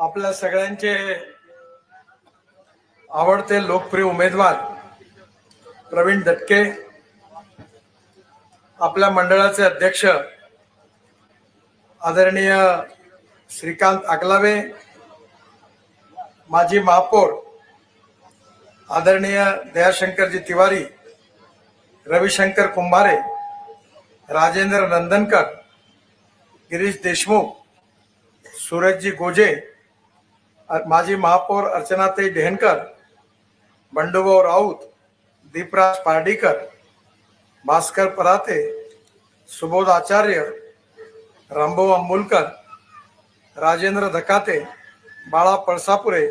आपल्या सगळ्यांचे आवडते लोकप्रिय उमेदवार प्रवीण दटके आपल्या मंडळाचे अध्यक्ष आदरणीय श्रीकांत अकलावे माजी महापौर आदरणीय दयाशंकरजी तिवारी रविशंकर कुंभारे राजेंद्र नंदनकर गिरीश देशमुख सूरजजी गोजे माजी महापौर अर्चनाताई डेहनकर बंडूभाऊ राऊत दीपराज पार्डीकर भास्कर पराते सुबोध आचार्य रामभाऊ अंबुलकर राजेंद्र धकाते बाळा पळसापुरे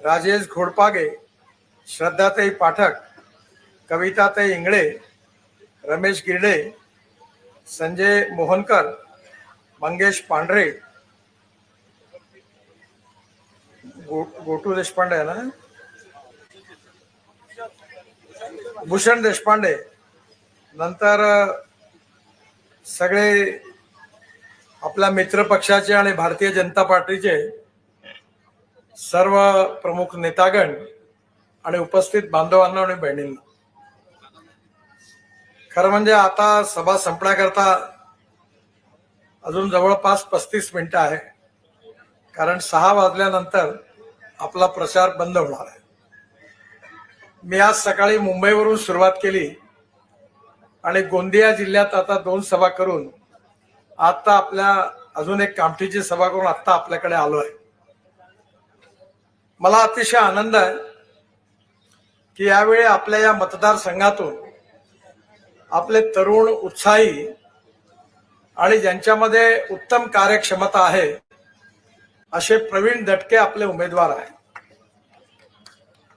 राजेश घोडपागे श्रद्धाताई पाठक कविताताई इंगळे रमेश गिरडे संजय मोहनकर मंगेश पांढरे गो गोटू देशपांडे आहे ना? भूषण देशपांडे. नंतर सगळे आपल्या मित्र पक्षाचे आणि भारतीय जनता पार्टीचे सर्व प्रमुख नेतागण आणि उपस्थित बांधवांना आणि बहिणींना. खरं म्हणजे आता सभा संपण्याकरता अजून जवळपास पस्तीस मिनिटं आहे. कारण सहा वाजल्यानंतर आपला प्रचार बंद होणार आहे. मी आज सकाळी मुंबईवरून सुरुवात केली आणि गोंदिया जिल्ह्यात आता दोन सभा करून आता आपल्या अजून एक कामठीची सभा करून आता आपल्याकडे आलो आहे मला अतिशय आनंद आहे की यावेळी आपल्या या मतदारसंघातून आपले तरुण उत्साही आणि ज्यांच्यामध्ये उत्तम कार्यक्षमता आहे असे प्रवीण दटके आपले उमेदवार आहेत.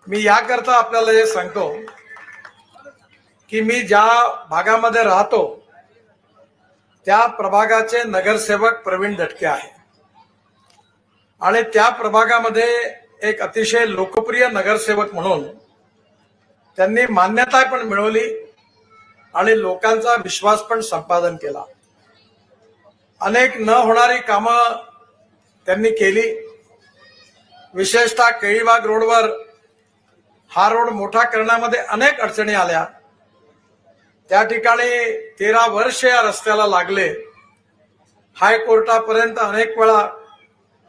मी याकरता आपल्याला हे सांगतो की मी ज्या भागामध्ये राहतो त्या प्रभागाचे नगरसेवक प्रवीण दटके आहे आणि त्या प्रभागामध्ये एक अतिशय लोकप्रिय नगरसेवक म्हणून त्यांनी मान्यता पण मिळवली आणि लोकांचा विश्वास पण संपादन केला. अनेक न होणारी कामं त्यांनी केली. विशेषतः केळीबाग रोडवर हा रोड मोठा करण्यामध्ये अनेक अडचणी आल्या. त्या ठिकाणी तेरा वर्ष या रस्त्याला लागले. हायकोर्टापर्यंत अनेक वेळा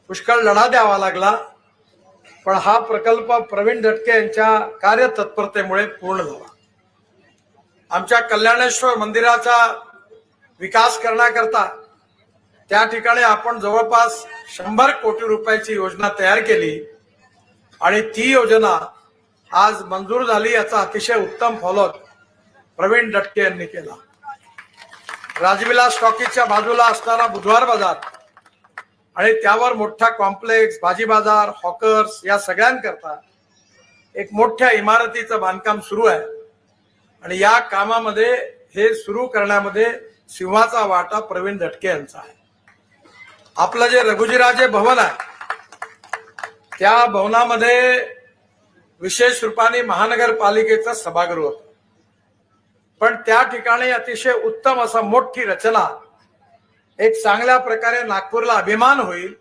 पुष्कळ लढा द्यावा लागला. पण हा प्रकल्प प्रवीण दटके यांच्या कार्यतत्परतेमुळे पूर्ण झाला. आमच्या कल्याणेश्वर मंदिराचा विकास करण्याकरता त्या ठिकाणी आपण जवळपास शंभर कोटी रुपयाची योजना तयार केली आणि ती योजना आज मंजूर झाली याचा अतिशय उत्तम फॉलोअप प्रवीण दटके यांनी केला. राजविलास टॉकीजच्या बाजूला असणारा बुधवार बाजार आणि त्यावर मोठा कॉम्प्लेक्स भाजी बाजार हॉकर्स या सगळ्यांकरता एक मोठ्या इमारतीचं बांधकाम सुरू आहे. आणि या कामामध्ये हे सुरू करण्यामध्ये सिंहाचा वाटा प्रवीण दटके यांचा आहे. आपलं जे रघुजीराजे भवन आहे त्या भवनामध्ये विशेष रूपाने महानगरपालिकेचं सभागृह होतं. पण त्या ठिकाणी अतिशय उत्तम असा मोठी रचना एक चांगल्या प्रकारे नागपूरला अभिमान होईल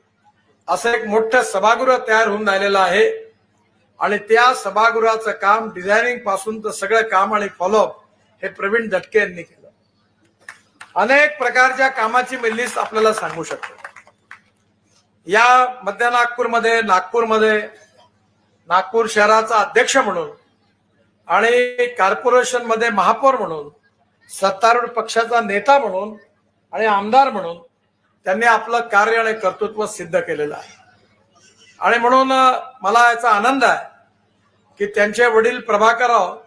असं एक मोठं सभागृह तयार होऊन राहिलेलं आहे. आणि त्या सभागृहाचं काम डिझायनिंगपासून तर सगळं काम आणि फॉलोअप हे प्रवीण दटके यांनी केलं. अनेक प्रकारच्या कामाची मी लिस्ट आपल्याला सांगू शकतो. या मध्य नागपूरमध्ये नागपूरमध्ये नागपूर शहराचा अध्यक्ष म्हणून आणि कॉर्पोरेशनमध्ये महापौर म्हणून सत्तारूढ पक्षाचा नेता म्हणून आणि आमदार म्हणून त्यांनी आपलं कार्य आणि कर्तृत्व सिद्ध केलेलं आहे. आणि म्हणून मला याचा आनंद आहे की त्यांचे वडील प्रभाकरराव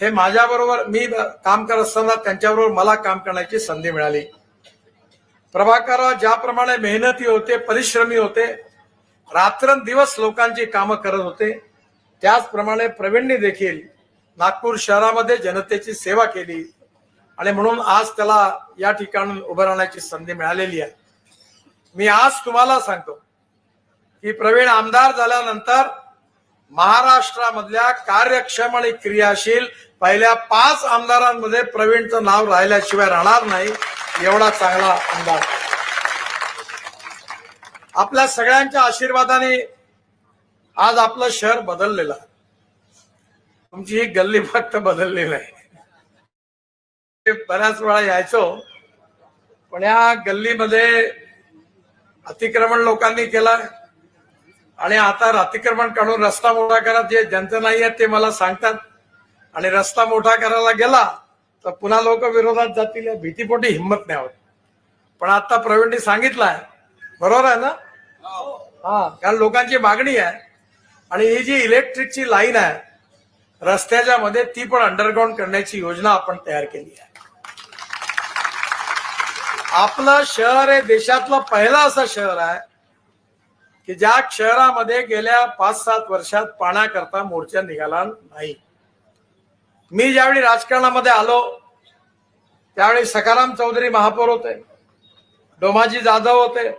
हे माझ्याबरोबर मी ब- काम करत असताना त्यांच्याबरोबर मला काम करण्याची संधी मिळाली. प्रभाकरराव ज्याप्रमाणे मेहनती होते परिश्रमी होते रात्रंदिवस लोकांची कामं करत होते त्याचप्रमाणे प्रवीणनी देखील नागपूर शहरामध्ये जनतेची सेवा केली आणि म्हणून आज त्याला या ठिकाणून उभं राहण्याची संधी मिळालेली आहे. मी आज तुम्हाला सांगतो की प्रवीण आमदार झाल्यानंतर महाराष्ट्रामधल्या कार्यक्षम आणि क्रियाशील पहिल्या पाच आमदारांमध्ये प्रवीणचं नाव राहिल्याशिवाय राहणार नाही. एवढा चांगला अंदाज आपल्या सगळ्यांच्या आशीर्वादाने आज आपलं शहर बदललेलं आहे. तुमची ही गल्ली फक्त बदलली आहे. बऱ्याच वेळा यायचो पण या गल्लीमध्ये अतिक्रमण लोकांनी केलं आणि आता अतिक्रमण काढून रस्ता मोठा करा जे ज्यांचं नाही आहे ते मला सांगतात. आणि रस्ता मोठा करायला गेला तर पुन्हा लोक विरोधात जातील या भीतीपोटी हिंमत नाही होत. पण आता प्रवीणनी सांगितलंय बरोबर आहे ना? हा कारण लोकांची मागणी आहे. आणि ही जी इलेक्ट्रिकची लाईन आहे रस्त्याच्या मध्ये ती पण अंडरग्राऊंड करण्याची योजना आपण तयार केली आहे. आपलं शहर हे देशातलं पहिलं असं शहर आहे की ज्या शहरामध्ये गेल्या पाच सात वर्षात पाण्याकरता मोर्चा निघाला नाही. मी ज्यावेळी राजकारणामध्ये आलो त्यावेळी सखाराम चौधरी महापौर होते डोमाजी जाधव होते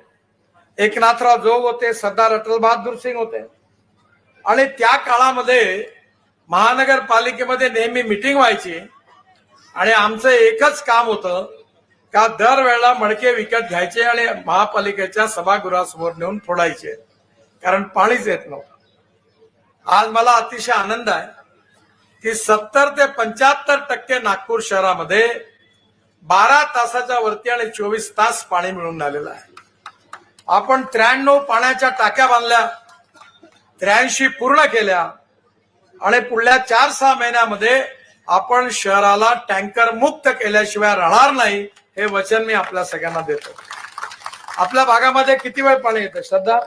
एकनाथराव जोग होते सरदार अटल बहादूर सिंग होते. आणि त्या काळामध्ये महानगरपालिकेमध्ये नेहमी मिटिंग व्हायची आणि आमचं एकच काम होतं का दरवेळेला मडके विकत घ्यायचे आणि महापालिकेच्या सभागृहासमोर नेऊन फोडायचे कारण पाणीच येत नव्हतं. आज मला अतिशय आनंद आहे. की सत्तर ते पंच्याहत्तर टक्के नागपूर शहरामध्ये बारा तासाच्या वरती आणि चोवीस तास पाणी मिळून आलेलं आहे. आपण त्र्याण्णव पाण्याच्या टाक्या बांधल्या त्र्याऐंशी पूर्ण केल्या आणि पुढल्या चार सहा महिन्यामध्ये आपण शहराला टँकर मुक्त केल्याशिवाय राहणार नाही हे वचन मी आपल्या सगळ्यांना देतो. आपल्या भागामध्ये किती वेळ पाणी येतं? श्रद्धा?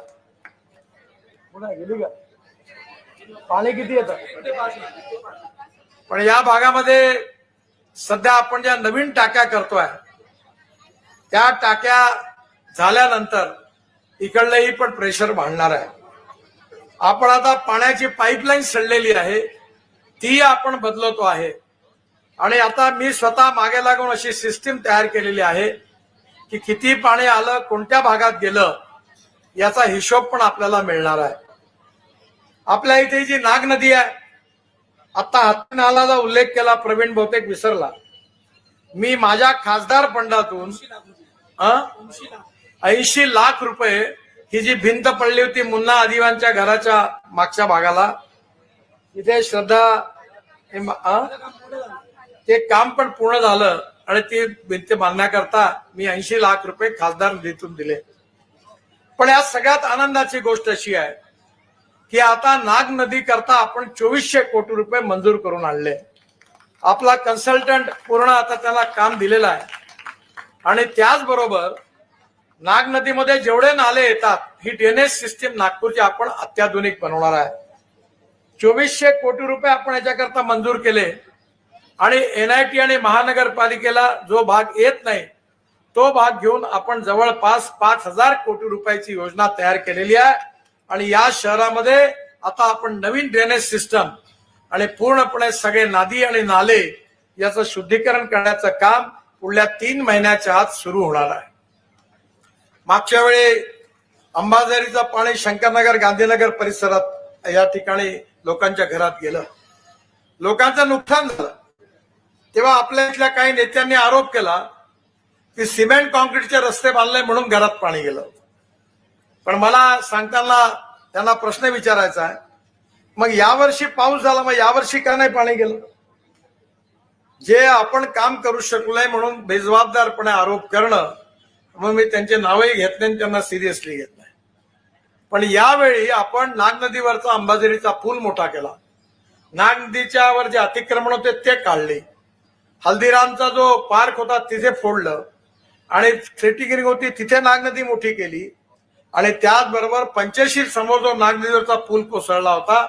गेली का? पाणी किती येतं? पण या भागामध्ये सध्या आपण ज्या नवीन टाक्या करतोय त्या टाक्या झाल्यानंतर इकडलंही पण प्रेशर वाढणार आहे. आपण आता पाण्याची पाईपलाईन सडलेली आहे ती आपण बदलतो आहे. आणि आता मी स्वतः मागे लागून अशी सिस्टीम तयार केलेली आहे की किती पाणी आलं कोणत्या भागात गेलं याचा हिशोब पण आपल्याला मिळणार आहे. आपल्या इथे जी नाग नदी आहे आता हाती नालाचा उल्लेख केला प्रवीण बहुतेक विसरला. मी माझ्या खासदार फंडातून ऐंशी लाख रुपये ही जी भिंत पडली होती मुन्ना आदिवांच्या घराच्या मागच्या भागाला तिथे श्रद्धा हे ते काम पण पूर्ण झालं आणि ती भिंत बांधण्याकरता मी ऐंशी लाख रुपये खासदार निधीतून दिले. पण या सगळ्यात आनंदाची गोष्ट अशी आहे की आता नाग नदी करता आपण चोवीसशे कोटी रुपये मंजूर करून आणले. आपला कन्सल्टंट पूर्ण आता त्याला काम दिलेलं आहे. आणि त्याचबरोबर नाग नदीमध्ये जेवढे नाले येतात ही ड्रेनेज सिस्टीम नागपूरची आपण अत्याधुनिक बनवणार आहे. चोवीसशे कोटी रुपये आपण याच्याकरता मंजूर केले. आणि एनआयटी आणि महानगरपालिकेला जो भाग येत नाही तो भाग घेऊन आपण जवळपास पाच हजार कोटी रुपयाची योजना तयार केलेली आहे. आणि या शहरामध्ये आता आपण नवीन ड्रेनेज सिस्टम आणि पूर्णपणे सगळे नदी आणि नाले याचं शुद्धीकरण करण्याचं काम पुढल्या तीन महिन्याच्या आत सुरू होणार आहे. मागच्या वेळी अंबाझरीचं पाणी शंकरनगर गांधीनगर परिसरात या ठिकाणी लोकांच्या घरात गेलं. लोकांचं नुकसान झालं. तेव्हा आपल्या इथल्या काही नेत्यांनी आरोप केला की सिमेंट कॉन्क्रीटचे रस्ते बांधले म्हणून घरात पाणी गेलं पण मला सांगताना त्यांना प्रश्न विचारायचा आहे. मग यावर्षी पाऊस झाला मग यावर्षी का नाही पाणी गेलं? जे आपण काम करू शकलो नाही म्हणून बेजबाबदारपणे आरोप करणं मग मी त्यांचे नावही घेत नाही आणि त्यांना सिरियसली घेत नाही. पण यावेळी आपण नाग नदीवरचा अंबाझरीचा पूल मोठा केला. नाग नदीच्यावर जे अतिक्रमण होते ते काढले. हल्दीरामचा जो पार्क होता तिथे फोडलं. आणि सेटिंग होती तिथे नाग नदी मोठी केली. आणि त्याचबरोबर पंचशील समोर जो नाग पूल कोसळला होता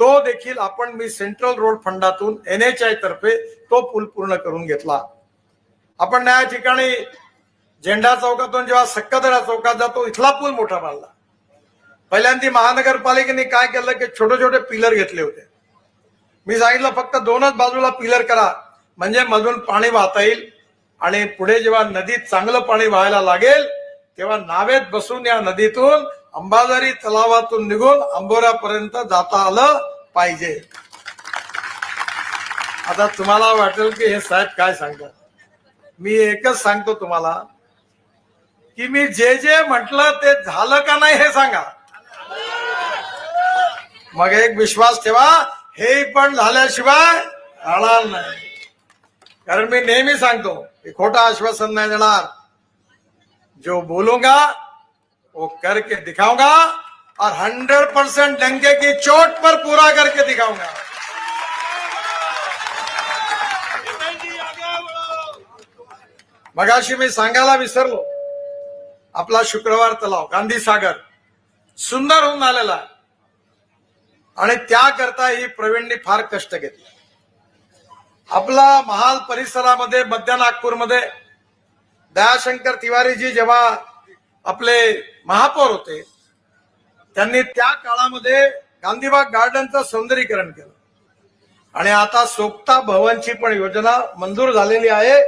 तो देखील आपण मी सेंट्रल रोड फंडातून एन एच आय तर्फे तो पूल पूर्ण करून घेतला. आपण या ठिकाणी झेंडा चौकातून जेव्हा सक्कदरा चौकात जातो इथला पूल मोठा बांधला. पहिल्यांदा महानगरपालिकेने काय केलं की छोटे छोटे पिलर घेतले होते. मी सांगितलं फक्त दोनच बाजूला पिलर करा म्हणजे मधून पाणी वाहता येईल आणि पुढे जेव्हा नदीत चांगलं पाणी व्हायला लागेल तेव्हा नावेत बसून या नदीतून अंबाझरी तलावातून निघून अंबोऱ्यापर्यंत जाता आलं पाहिजे. आता तुम्हाला वाटेल की हे साहेब काय सांगतात? मी एकच सांगतो तुम्हाला की मी जे जे म्हटलं ते झालं का नाही हे सांगा. मग एक विश्वास ठेवा हे पण झाल्याशिवाय राहणार नाही. कारण मी नेहमी सांगतो की खोटा आश्वासन नाही देणार. जो बोलूंगा वो करके दिखाऊंगा और हंड्रेड परसेंट डंके की चोट पर पूरा करके दिखाऊंगा। मगाशी मी सांगायला विसरलो. आपला शुक्रवार तलाव गांधी सागर सुंदर होऊन आलेला आणि त्याकरता ही प्रवीणनी फार कष्ट घेतले. आपला महाल परिसरामध्ये मध्य नागपूरमध्ये दयाशंकर तिवारीजी जेव्हा आपले महापौर होते त्यांनी त्या काळामध्ये गांधीबाग गार्डनचं सौंदर्यीकरण केलं. आणि आता सोपता भवनची पण योजना मंजूर झालेली आहे.